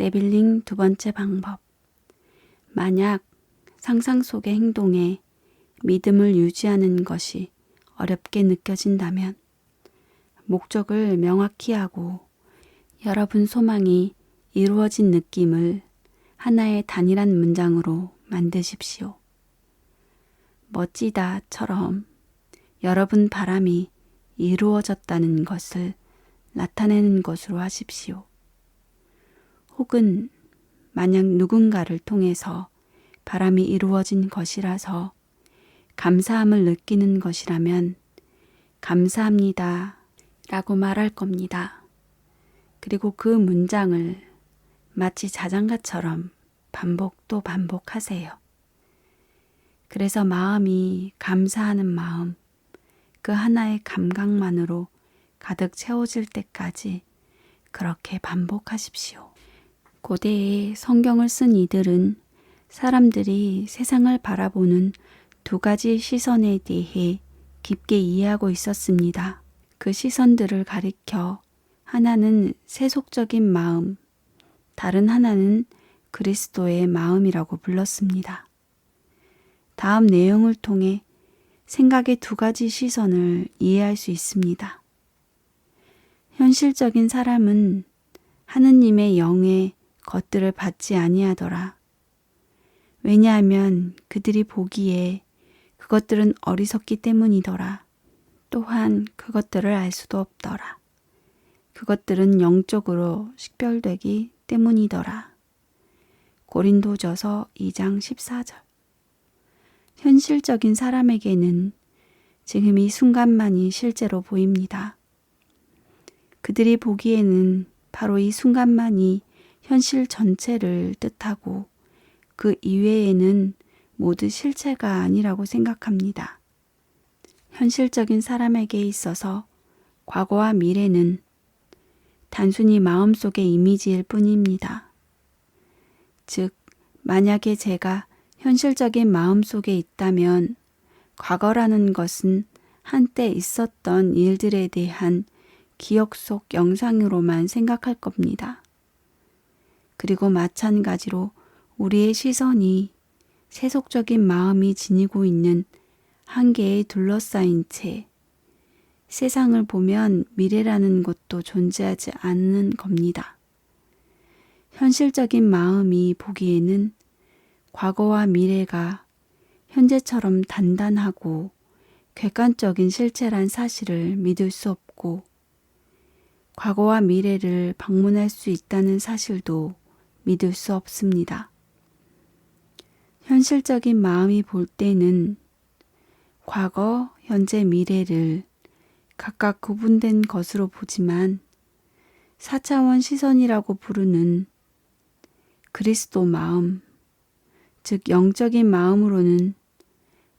네빌링 두 번째 방법. 만약 상상 속의 행동에 믿음을 유지하는 것이 어렵게 느껴진다면 목적을 명확히 하고 여러분 소망이 이루어진 느낌을 하나의 단일한 문장으로 만드십시오. 멋지다처럼 여러분 바람이 이루어졌다는 것을 나타내는 것으로 하십시오. 혹은 만약 누군가를 통해서 바람이 이루어진 것이라서 감사함을 느끼는 것이라면 감사합니다 라고 말할 겁니다. 그리고 그 문장을 마치 자장가처럼 반복 또 반복하세요. 그래서 마음이 감사하는 마음, 그 하나의 감각만으로 가득 채워질 때까지 그렇게 반복하십시오. 고대에 성경을 쓴 이들은 사람들이 세상을 바라보는 두 가지 시선에 대해 깊게 이해하고 있었습니다. 그 시선들을 가리켜 하나는 세속적인 마음, 다른 하나는 그리스도의 마음이라고 불렀습니다. 다음 내용을 통해 생각의 두 가지 시선을 이해할 수 있습니다. 현실적인 사람은 하느님의 영의 것들을 받지 아니하더라. 왜냐하면 그들이 보기에 그것들은 어리석기 때문이더라. 또한 그것들을 알 수도 없더라. 그것들은 영적으로 식별되기 때문이더라. 고린도저서 2장 14절. 현실적인 사람에게는 지금 이 순간만이 실제로 보입니다. 그들이 보기에는 바로 이 순간만이 현실 전체를 뜻하고 그 이외에는 모두 실체가 아니라고 생각합니다. 현실적인 사람에게 있어서 과거와 미래는 단순히 마음속의 이미지일 뿐입니다. 즉, 만약에 제가 현실적인 마음 속에 있다면 과거라는 것은 한때 있었던 일들에 대한 기억 속 영상으로만 생각할 겁니다. 그리고 마찬가지로 우리의 시선이 세속적인 마음이 지니고 있는 한계에 둘러싸인 채 세상을 보면 미래라는 것도 존재하지 않는 겁니다. 현실적인 마음이 보기에는 과거와 미래가 현재처럼 단단하고 객관적인 실체란 사실을 믿을 수 없고 과거와 미래를 방문할 수 있다는 사실도 믿을 수 없습니다. 현실적인 마음이 볼 때는 과거, 현재, 미래를 각각 구분된 것으로 보지만 4차원 시선이라고 부르는 그리스도 마음, 즉 영적인 마음으로는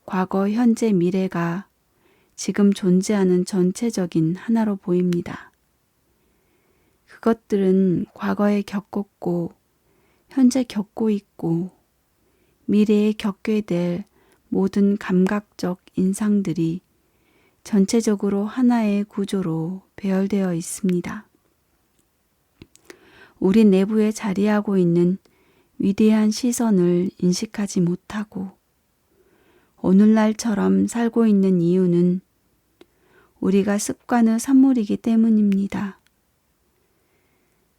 과거, 현재, 미래가 지금 존재하는 전체적인 하나로 보입니다. 그것들은 과거에 겪었고, 현재 겪고 있고, 미래에 겪게 될 모든 감각적 인상들이 전체적으로 하나의 구조로 배열되어 있습니다. 우리 내부에 자리하고 있는 위대한 시선을 인식하지 못하고 오늘날처럼 살고 있는 이유는 우리가 습관의 산물이기 때문입니다.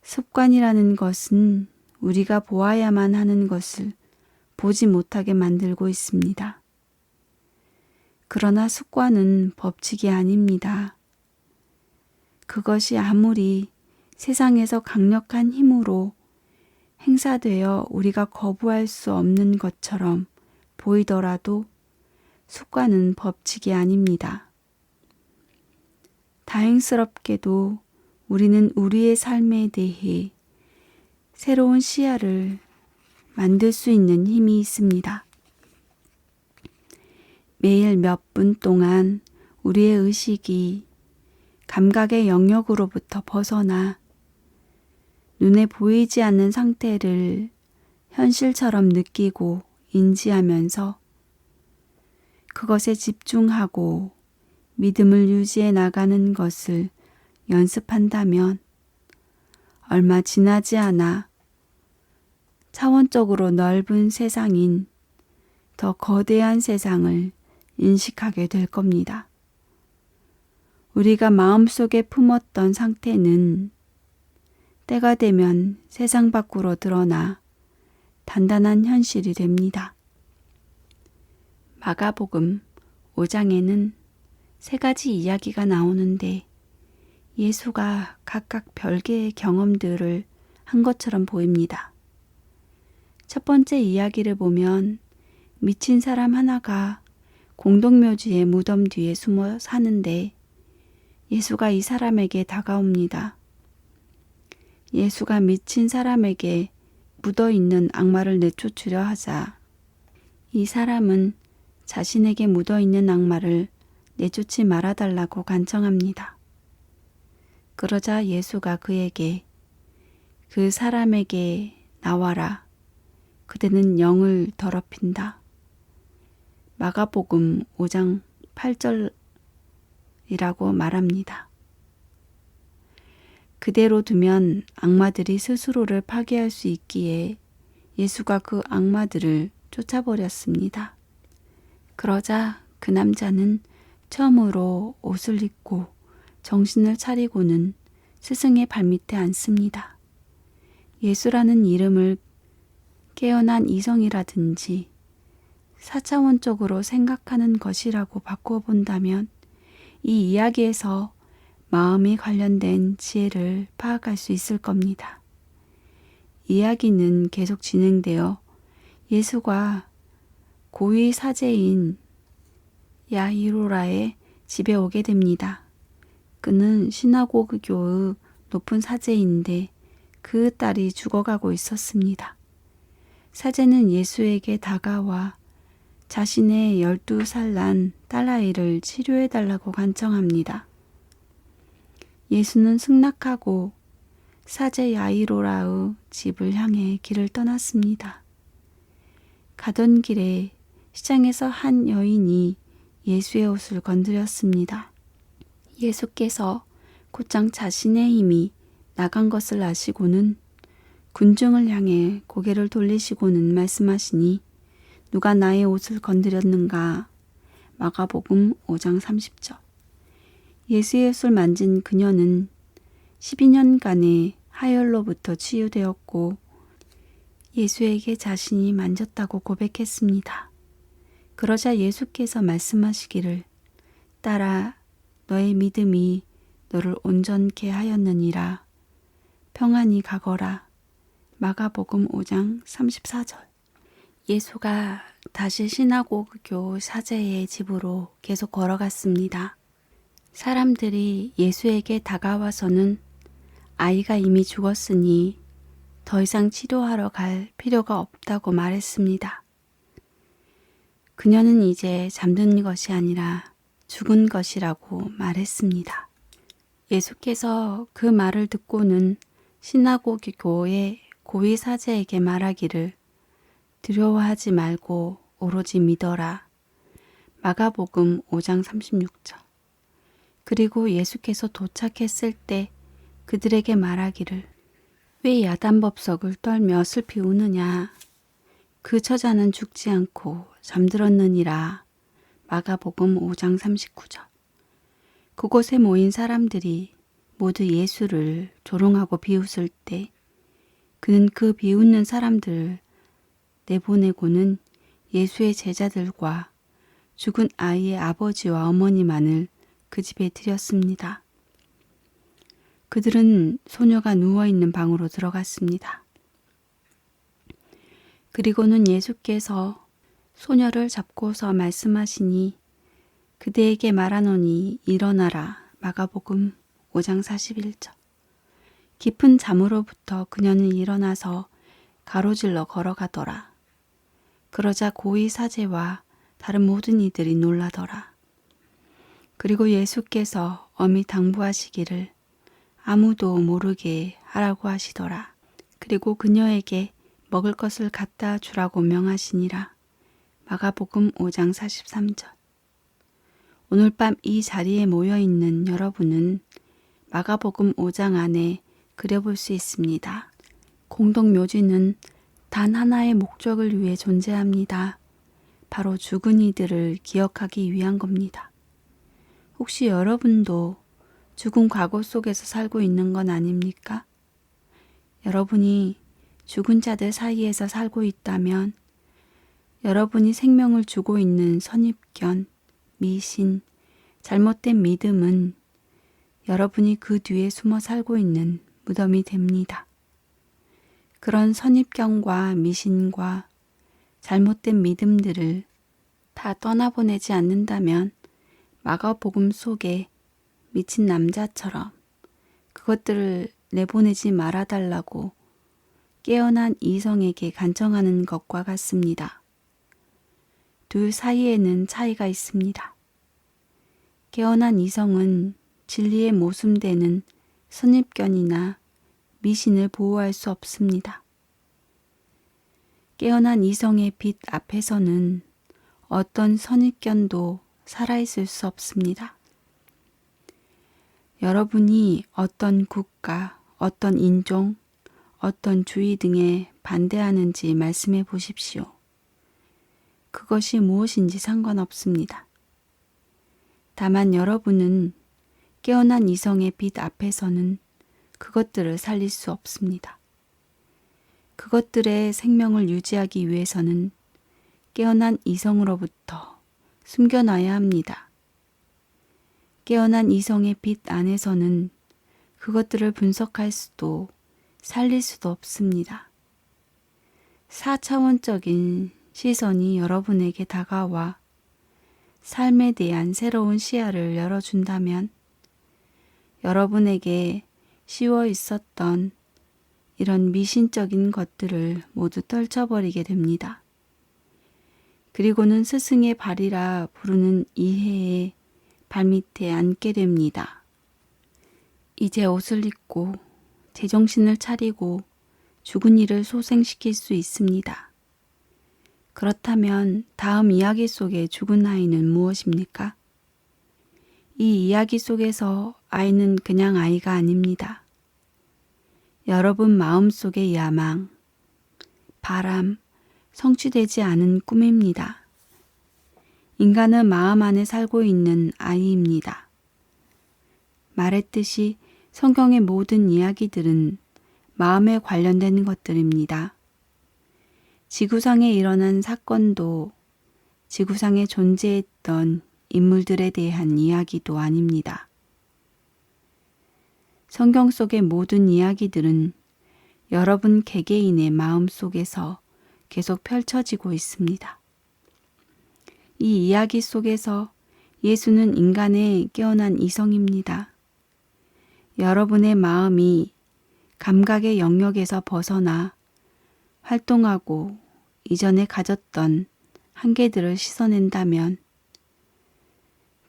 습관이라는 것은 우리가 보아야만 하는 것을 보지 못하게 만들고 있습니다. 그러나 습관은 법칙이 아닙니다. 그것이 아무리 세상에서 강력한 힘으로 행사되어 우리가 거부할 수 없는 것처럼 보이더라도 습관은 법칙이 아닙니다. 다행스럽게도 우리는 우리의 삶에 대해 새로운 시야를 만들 수 있는 힘이 있습니다. 매일 몇 분 동안 우리의 의식이 감각의 영역으로부터 벗어나 눈에 보이지 않는 상태를 현실처럼 느끼고 인지하면서 그것에 집중하고 믿음을 유지해 나가는 것을 연습한다면 얼마 지나지 않아 차원적으로 넓은 세상인 더 거대한 세상을 인식하게 될 겁니다. 우리가 마음속에 품었던 상태는 때가 되면 세상 밖으로 드러나 단단한 현실이 됩니다. 마가복음 5장에는 세 가지 이야기가 나오는데 예수가 각각 별개의 경험들을 한 것처럼 보입니다. 첫 번째 이야기를 보면 미친 사람 하나가 공동묘지의 무덤 뒤에 숨어 사는데 예수가 이 사람에게 다가옵니다. 예수가 미친 사람에게 묻어 있는 악마를 내쫓으려 하자 이 사람은 자신에게 묻어 있는 악마를 내쫓지 말아달라고 간청합니다. 그러자 예수가 그에게 그 사람에게 나와라. 그대는 영을 더럽힌다. 마가복음 5장 8절이라고 말합니다. 그대로 두면 악마들이 스스로를 파괴할 수 있기에 예수가 그 악마들을 쫓아버렸습니다. 그러자 그 남자는 처음으로 옷을 입고 정신을 차리고는 스승의 발밑에 앉습니다. 예수라는 이름을 깨어난 이성이라든지 사차원적으로 생각하는 것이라고 바꿔본다면 이 이야기에서 마음이 관련된 지혜를 파악할 수 있을 겁니다. 이야기는 계속 진행되어 예수가 고위 사제인 야이로라의 집에 오게 됩니다. 그는 시나고그 교의 높은 사제인데 그 딸이 죽어가고 있었습니다. 사제는 예수에게 다가와 자신의 12살 난 딸아이를 치료해 달라고 간청합니다. 예수는 승낙하고 사제 야이로라의 집을 향해 길을 떠났습니다. 가던 길에 시장에서 한 여인이 예수의 옷을 건드렸습니다. 예수께서 곧장 자신의 힘이 나간 것을 아시고는 군중을 향해 고개를 돌리시고는 말씀하시니 누가 나의 옷을 건드렸는가? 마가복음 5장 30절. 예수의 옷을 만진 그녀는 12년간의 하열로부터 치유되었고 예수에게 자신이 만졌다고 고백했습니다. 그러자 예수께서 말씀하시기를 딸아 너의 믿음이 너를 온전케 하였느니라 평안히 가거라 마가복음 5장 34절 예수가 다시 시나고교 사제의 집으로 계속 걸어갔습니다. 사람들이 예수에게 다가와서는 아이가 이미 죽었으니 더 이상 치료하러 갈 필요가 없다고 말했습니다. 그녀는 이제 잠든 것이 아니라 죽은 것이라고 말했습니다. 예수께서 그 말을 듣고는 시나고기 교의 고위 사제에게 말하기를 두려워하지 말고 오로지 믿어라. 마가복음 5장 36절. 그리고 예수께서 도착했을 때 그들에게 말하기를 왜 야단법석을 떨며 슬피 우느냐. 그 처자는 죽지 않고 잠들었느니라. 마가복음 5장 39절. 그곳에 모인 사람들이 모두 예수를 조롱하고 비웃을 때 그는 그 비웃는 사람들을 내보내고는 예수의 제자들과 죽은 아이의 아버지와 어머니만을 그 집에 들였습니다. 그들은 소녀가 누워있는 방으로 들어갔습니다. 그리고는 예수께서 소녀를 잡고서 말씀하시니 그대에게 말하노니 일어나라 마가복음 5장 41절 깊은 잠으로부터 그녀는 일어나서 가로질러 걸어가더라. 그러자 고위 사제와 다른 모든 이들이 놀라더라. 그리고 예수께서 엄히 당부하시기를 아무도 모르게 하라고 하시더라. 그리고 그녀에게 먹을 것을 갖다 주라고 명하시니라. 마가복음 5장 43절. 오늘 밤 이 자리에 모여 있는 여러분은 마가복음 5장 안에 그려볼 수 있습니다. 공동묘지는 단 하나의 목적을 위해 존재합니다. 바로 죽은 이들을 기억하기 위한 겁니다. 혹시 여러분도 죽은 과거 속에서 살고 있는 건 아닙니까? 여러분이 죽은 자들 사이에서 살고 있다면 여러분이 생명을 주고 있는 선입견, 미신, 잘못된 믿음은 여러분이 그 뒤에 숨어 살고 있는 무덤이 됩니다. 그런 선입견과 미신과 잘못된 믿음들을 다 떠나보내지 않는다면 마가복음 속에 미친 남자처럼 그것들을 내보내지 말아달라고 깨어난 이성에게 간청하는 것과 같습니다. 둘 사이에는 차이가 있습니다. 깨어난 이성은 진리에 모순되는 선입견이나 미신을 보호할 수 없습니다. 깨어난 이성의 빛 앞에서는 어떤 선입견도 살아있을 수 없습니다. 여러분이 어떤 국가, 어떤 인종, 어떤 주의 등에 반대하는지 말씀해 보십시오. 그것이 무엇인지 상관없습니다. 다만 여러분은 깨어난 이성의 빛 앞에서는 그것들을 살릴 수 없습니다. 그것들의 생명을 유지하기 위해서는 깨어난 이성으로부터 숨겨놔야 합니다. 깨어난 이성의 빛 안에서는 그것들을 분석할 수도 살릴 수도 없습니다. 4차원적인 시선이 여러분에게 다가와 삶에 대한 새로운 시야를 열어준다면 여러분에게 쉬워 있었던 이런 미신적인 것들을 모두 떨쳐버리게 됩니다. 그리고는 스승의 발이라 부르는 이해의 발밑에 앉게 됩니다. 이제 옷을 입고 제정신을 차리고 죽은 이를 소생시킬 수 있습니다. 그렇다면 다음 이야기 속의 죽은 아이는 무엇입니까? 이 이야기 속에서 아이는 그냥 아이가 아닙니다. 여러분 마음 속의 야망, 바람, 성취되지 않은 꿈입니다. 인간은 마음 안에 살고 있는 아이입니다. 말했듯이 성경의 모든 이야기들은 마음에 관련된 것들입니다. 지구상에 일어난 사건도 지구상에 존재했던 인물들에 대한 이야기도 아닙니다. 성경 속의 모든 이야기들은 여러분 개개인의 마음 속에서 계속 펼쳐지고 있습니다. 이 이야기 속에서 예수는 인간의 깨어난 이성입니다. 여러분의 마음이 감각의 영역에서 벗어나 활동하고 이전에 가졌던 한계들을 씻어낸다면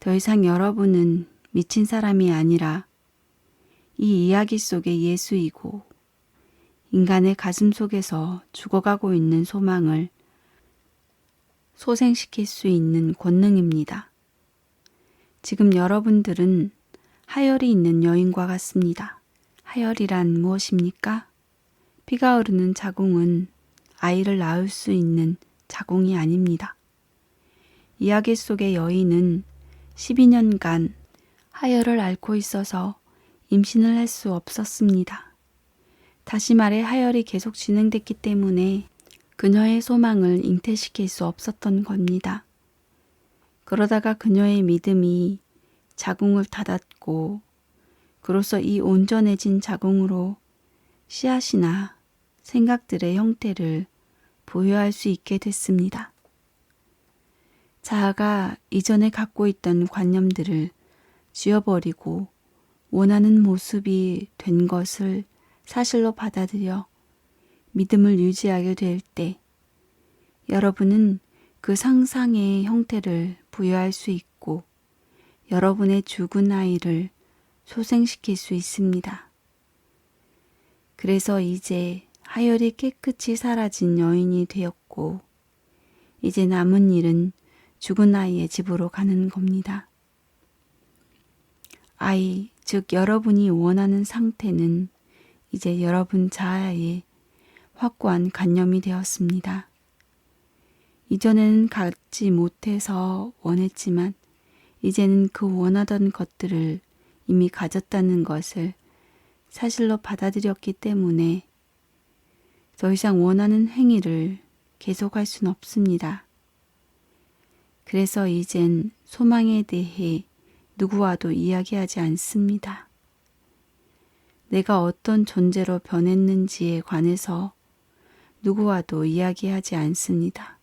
더 이상 여러분은 미친 사람이 아니라 이 이야기 속의 예수이고 인간의 가슴 속에서 죽어가고 있는 소망을 소생시킬 수 있는 권능입니다. 지금 여러분들은 하열이 있는 여인과 같습니다. 하열이란 무엇입니까? 피가 흐르는 자궁은 아이를 낳을 수 있는 자궁이 아닙니다. 이야기 속의 여인은 12년간 하열을 앓고 있어서 임신을 할 수 없었습니다. 다시 말해 하열이 계속 진행됐기 때문에 그녀의 소망을 잉태시킬 수 없었던 겁니다. 그러다가 그녀의 믿음이 자궁을 닫았고 그로써 이 온전해진 자궁으로 씨앗이나 생각들의 형태를 보유할 수 있게 됐습니다. 자아가 이전에 갖고 있던 관념들을 지워버리고 원하는 모습이 된 것을 사실로 받아들여 믿음을 유지하게 될 때 여러분은 그 상상의 형태를 부여할 수 있고 여러분의 죽은 아이를 소생시킬 수 있습니다. 그래서 이제 하열이 깨끗이 사라진 여인이 되었고, 이제 남은 일은 죽은 아이의 집으로 가는 겁니다. 아이, 즉 여러분이 원하는 상태는 이제 여러분 자아의 확고한 관념이 되었습니다. 이전에는 갖지 못해서 원했지만 이제는 그 원하던 것들을 이미 가졌다는 것을 사실로 받아들였기 때문에 더 이상 원하는 행위를 계속할 수는 없습니다. 그래서 이젠 소망에 대해 누구와도 이야기하지 않습니다. 내가 어떤 존재로 변했는지에 관해서 누구와도 이야기하지 않습니다.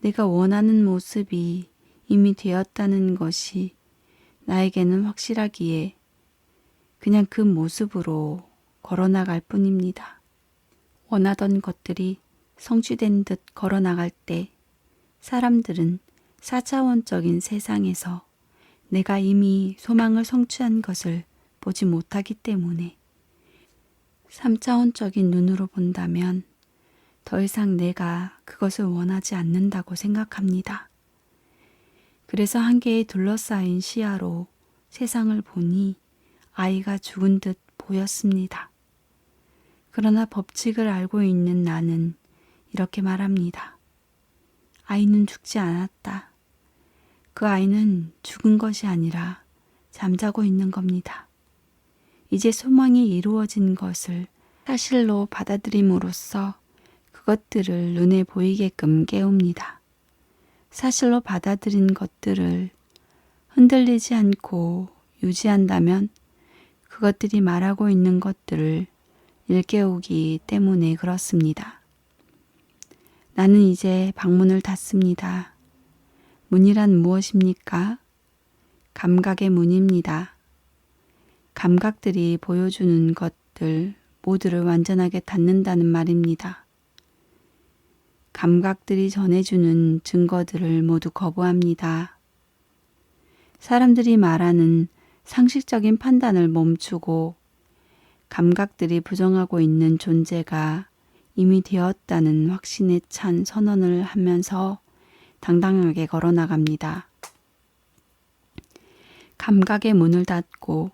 내가 원하는 모습이 이미 되었다는 것이 나에게는 확실하기에 그냥 그 모습으로 걸어나갈 뿐입니다. 원하던 것들이 성취된 듯 걸어나갈 때 사람들은 4차원적인 세상에서 내가 이미 소망을 성취한 것을 보지 못하기 때문에 3차원적인 눈으로 본다면 더 이상 내가 그것을 원하지 않는다고 생각합니다. 그래서 한계에 둘러싸인 시야로 세상을 보니 아이가 죽은 듯 보였습니다. 그러나 법칙을 알고 있는 나는 이렇게 말합니다. 아이는 죽지 않았다. 그 아이는 죽은 것이 아니라 잠자고 있는 겁니다. 이제 소망이 이루어진 것을 사실로 받아들임으로써 그것들을 눈에 보이게끔 깨웁니다. 사실로 받아들인 것들을 흔들리지 않고 유지한다면 그것들이 말하고 있는 것들을 일깨우기 때문에 그렇습니다. 나는 이제 방문을 닫습니다. 문이란 무엇입니까? 감각의 문입니다. 감각들이 보여주는 것들 모두를 완전하게 닫는다는 말입니다. 감각들이 전해주는 증거들을 모두 거부합니다. 사람들이 말하는 상식적인 판단을 멈추고 감각들이 부정하고 있는 존재가 이미 되었다는 확신에 찬 선언을 하면서 당당하게 걸어 나갑니다. 감각의 문을 닫고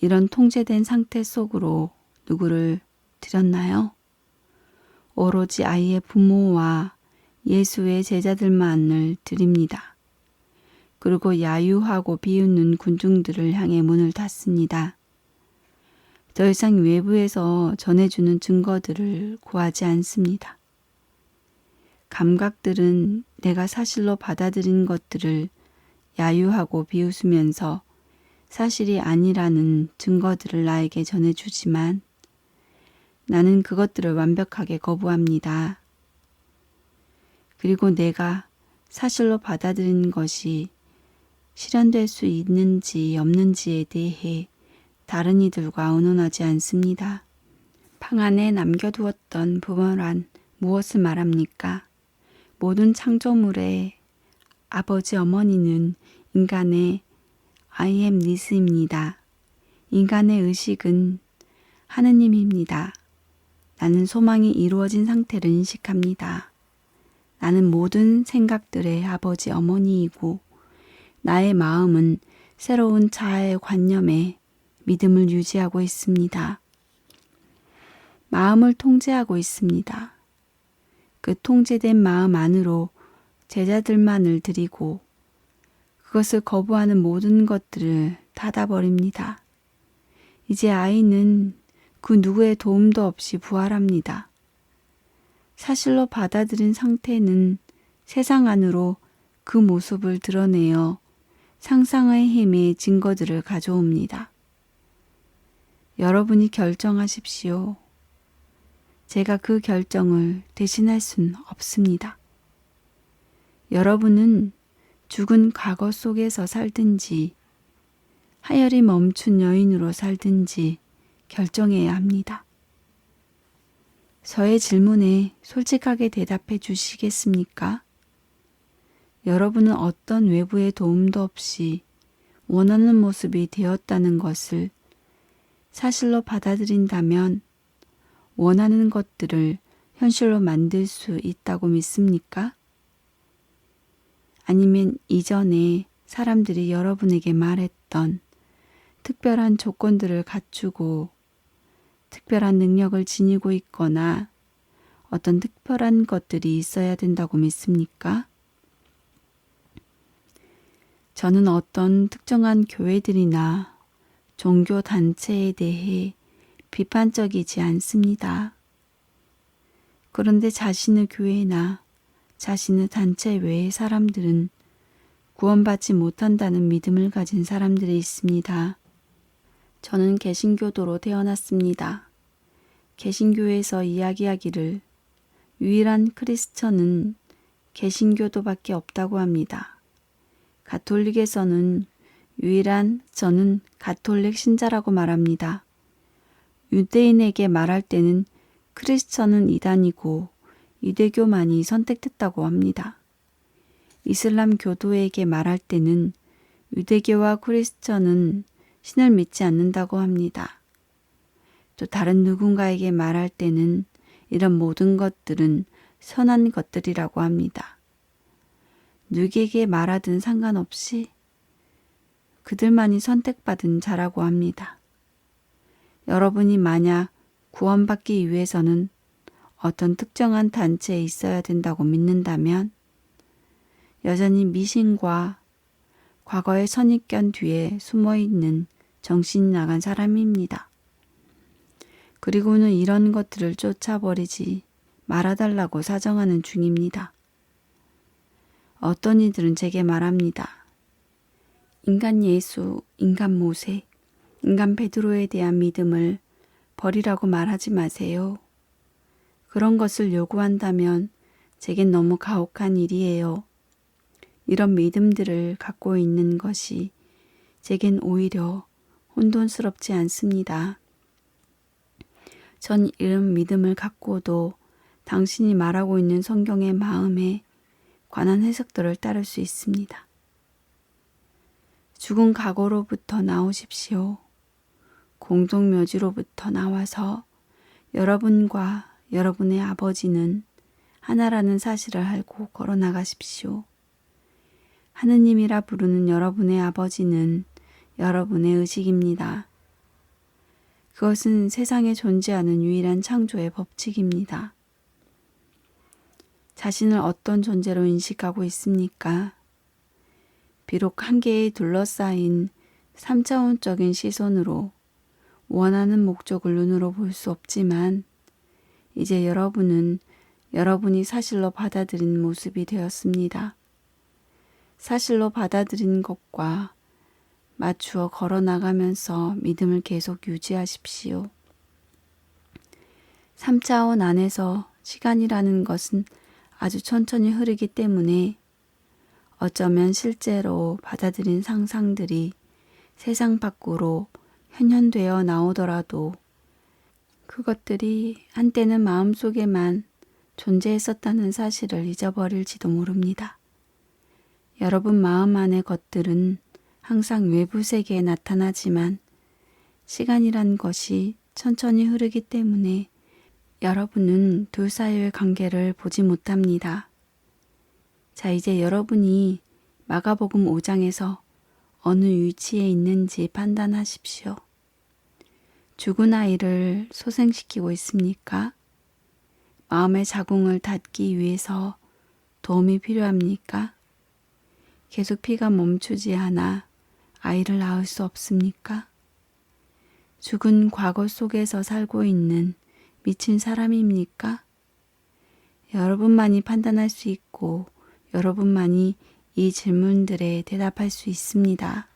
이런 통제된 상태 속으로 누구를 들였나요? 오로지 아이의 부모와 예수의 제자들만을 드립니다. 그리고 야유하고 비웃는 군중들을 향해 문을 닫습니다. 더 이상 외부에서 전해주는 증거들을 구하지 않습니다. 감각들은 내가 사실로 받아들인 것들을 야유하고 비웃으면서 사실이 아니라는 증거들을 나에게 전해주지만 나는 그것들을 완벽하게 거부합니다. 그리고 내가 사실로 받아들인 것이 실현될 수 있는지 없는지에 대해 다른 이들과 의논하지 않습니다. 방 안에 남겨두었던 부모란 무엇을 말합니까? 모든 창조물의 아버지 어머니는 인간의 I am this입니다. 인간의 의식은 하느님입니다. 나는 소망이 이루어진 상태를 인식합니다. 나는 모든 생각들의 아버지 어머니이고 나의 마음은 새로운 자아의 관념에 믿음을 유지하고 있습니다. 마음을 통제하고 있습니다. 그 통제된 마음 안으로 제자들만을 드리고 그것을 거부하는 모든 것들을 닫아버립니다. 이제 아이는 그 누구의 도움도 없이 부활합니다. 사실로 받아들인 상태는 세상 안으로 그 모습을 드러내어 상상의 힘의 증거들을 가져옵니다. 여러분이 결정하십시오. 제가 그 결정을 대신할 수는 없습니다. 여러분은 죽은 과거 속에서 살든지 하열이 멈춘 여인으로 살든지 결정해야 합니다. 저의 질문에 솔직하게 대답해 주시겠습니까? 여러분은 어떤 외부의 도움도 없이 원하는 모습이 되었다는 것을 사실로 받아들인다면 원하는 것들을 현실로 만들 수 있다고 믿습니까? 아니면 이전에 사람들이 여러분에게 말했던 특별한 조건들을 갖추고 특별한 능력을 지니고 있거나 어떤 특별한 것들이 있어야 된다고 믿습니까? 저는 어떤 특정한 교회들이나 종교 단체에 대해 비판적이지 않습니다. 그런데 자신의 교회나 자신의 단체 외의 사람들은 구원받지 못한다는 믿음을 가진 사람들이 있습니다. 저는 개신교도로 태어났습니다. 개신교에서 이야기하기를 유일한 크리스천은 개신교도밖에 없다고 합니다. 가톨릭에서는 유일한 저는 가톨릭 신자라고 말합니다. 유대인에게 말할 때는 크리스천은 이단이고 유대교만이 선택됐다고 합니다. 이슬람 교도에게 말할 때는 유대교와 크리스천은 신을 믿지 않는다고 합니다. 또 다른 누군가에게 말할 때는 이런 모든 것들은 선한 것들이라고 합니다. 누구에게 말하든 상관없이 그들만이 선택받은 자라고 합니다. 여러분이 만약 구원받기 위해서는 어떤 특정한 단체에 있어야 된다고 믿는다면 여전히 미신과 과거의 선입견 뒤에 숨어 있는 정신이 나간 사람입니다. 그리고는 이런 것들을 쫓아버리지 말아달라고 사정하는 중입니다. 어떤 이들은 제게 말합니다. 인간 예수, 인간 모세, 인간 베드로에 대한 믿음을 버리라고 말하지 마세요. 그런 것을 요구한다면 제겐 너무 가혹한 일이에요. 이런 믿음들을 갖고 있는 것이 제겐 오히려 혼돈스럽지 않습니다. 전 이런 믿음을 갖고도 당신이 말하고 있는 성경의 마음에 관한 해석들을 따를 수 있습니다. 죽은 과거로부터 나오십시오. 공동묘지로부터 나와서 여러분과 여러분의 아버지는 하나라는 사실을 알고 걸어 나가십시오. 하느님이라 부르는 여러분의 아버지는 여러분의 의식입니다. 그것은 세상에 존재하는 유일한 창조의 법칙입니다. 자신을 어떤 존재로 인식하고 있습니까? 비록 한계에 둘러싸인 3차원적인 시선으로 원하는 목적을 눈으로 볼 수 없지만 이제 여러분은 여러분이 사실로 받아들인 모습이 되었습니다. 사실로 받아들인 것과 맞추어 걸어 나가면서 믿음을 계속 유지하십시오. 3차원 안에서 시간이라는 것은 아주 천천히 흐르기 때문에 어쩌면 실제로 받아들인 상상들이 세상 밖으로 현현되어 나오더라도 그것들이 한때는 마음속에만 존재했었다는 사실을 잊어버릴지도 모릅니다. 여러분 마음 안의 것들은 항상 외부 세계에 나타나지만 시간이란 것이 천천히 흐르기 때문에 여러분은 둘 사이의 관계를 보지 못합니다. 자, 이제 여러분이 마가복음 5장에서 어느 위치에 있는지 판단하십시오. 죽은 아이를 소생시키고 있습니까? 마음의 자궁을 닫기 위해서 도움이 필요합니까? 계속 피가 멈추지 않아 아이를 낳을 수 없습니까? 죽은 과거 속에서 살고 있는 미친 사람입니까? 여러분만이 판단할 수 있고 여러분만이 이 질문들에 대답할 수 있습니다.